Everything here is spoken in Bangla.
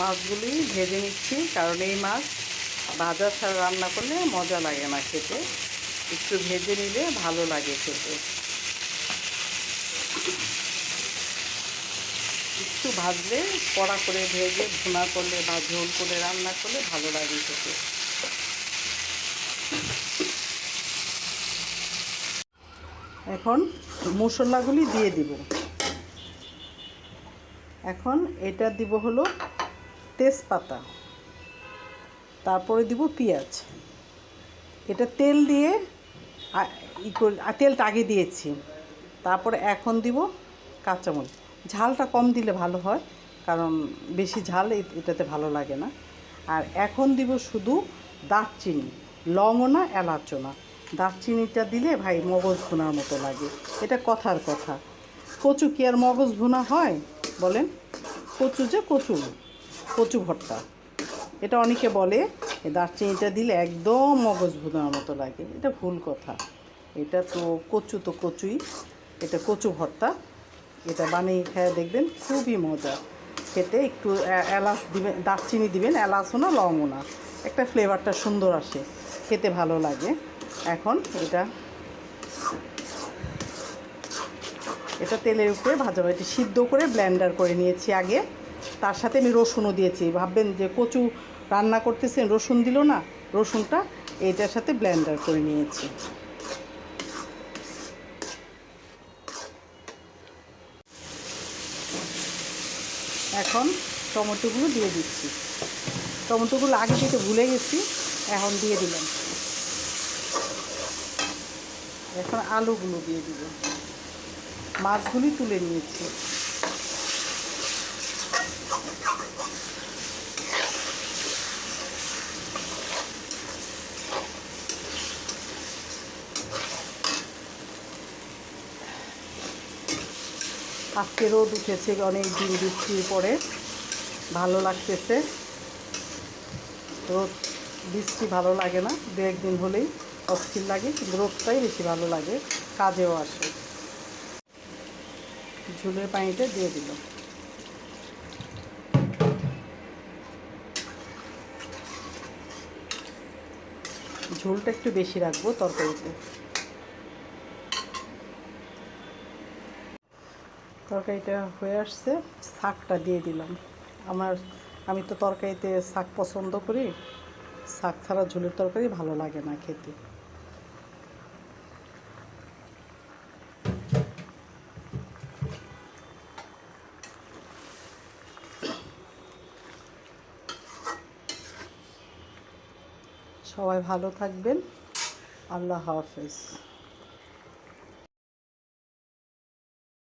মাছগুলি ভেজে নিচ্ছি, কারণ এই মাছ ভাজা ছাড়া রান্না করলে মজা লাগে না খেতে। একটু ভেজে নিলে ভালো লাগে খেতে। একটু ভাজলে, কড়া করে ভেজে ভুনা করলে বা ঝোল করে রান্না করলে ভালো লাগে খেতে। এখন মশলাগুলি দিয়ে দিব। এখন এটা দিব হলো তেজপাতা। তারপরে দিব পেঁয়াজ। এটা তেল দিয়ে ই করে- তেলটা আগে দিয়েছি। তারপরে এখন দিব কাঁচামরিচ। ঝালটা কম দিলে ভালো হয়, কারণ বেশি ঝাল এটাতে ভালো লাগে না। আর এখন দিব শুধু দারচিনি লংও না এলাচও না দারচিনিটা দিলে ভাই মগজ ভুনার মতো লাগে। এটা কথার কথা। কচু কি আর মগজ ভুনা হয়? বলেন। কচু যে কচু কচু ভর্তা। এটা অনেকে বলে দারচিনিটা দিলে একদম মগজ ভুনার মতো লাগে। এটা ভুল কথা। এটা তো কচু তো কচুই। এটা কচু ভর্তা। এটা বানিয়ে খেয়ে দেখবেন খুবই মজা। খেতে একটু এলাচ দিবেন, দারচিনি দিবেন, এলাচও না, লংও না। একটা ফ্লেভারটা সুন্দর আসে। খেতে ভালো লাগে। এখন এটা এটা তেলের উপরে ভাজা এটা সিদ্ধ করে ব্লেন্ডার করে নিয়েছি আগে। তার সাথে আমি রসুনও দিয়েছি। ভাববেন যে কচু রান্না করতেছেন, রসুন দিল না, রসুনটা এটার সাথে ব্লেন্ডার করে নিয়েছি। এখন টমেটোগুলো দিয়ে দিচ্ছি। টমেটোগুলো আগে থেকে ভুলে গেছি, এখন দিয়ে দিলাম। এখন আলুগুলো দিয়ে দিব। মাছগুলি তুলে নিয়েছি। আজকে রোদ উঠেছে অনেক দিন বৃষ্টির পরে ভালো লাগতেছে। রোদ বৃষ্টি ভালো লাগে না, দু একদিন হলেই অস্থির লাগে, কিন্তু রোদটাই বেশি ভালো লাগে, কাজেও আসে। ঝুলের পানিটা দিয়ে দিল। ঝোলটা একটু বেশি রাখব তরকারিতে। তরকারিটা হয়ে আসছে, শাকটা দিয়ে দিলাম। আমার, আমি তো তরকারিতে শাক পছন্দ করি, শাক ছাড়া ঝোলের তরকারি ভালো লাগে না খেতে। সবাই ভালো থাকবেন। আল্লাহ হাফেজ।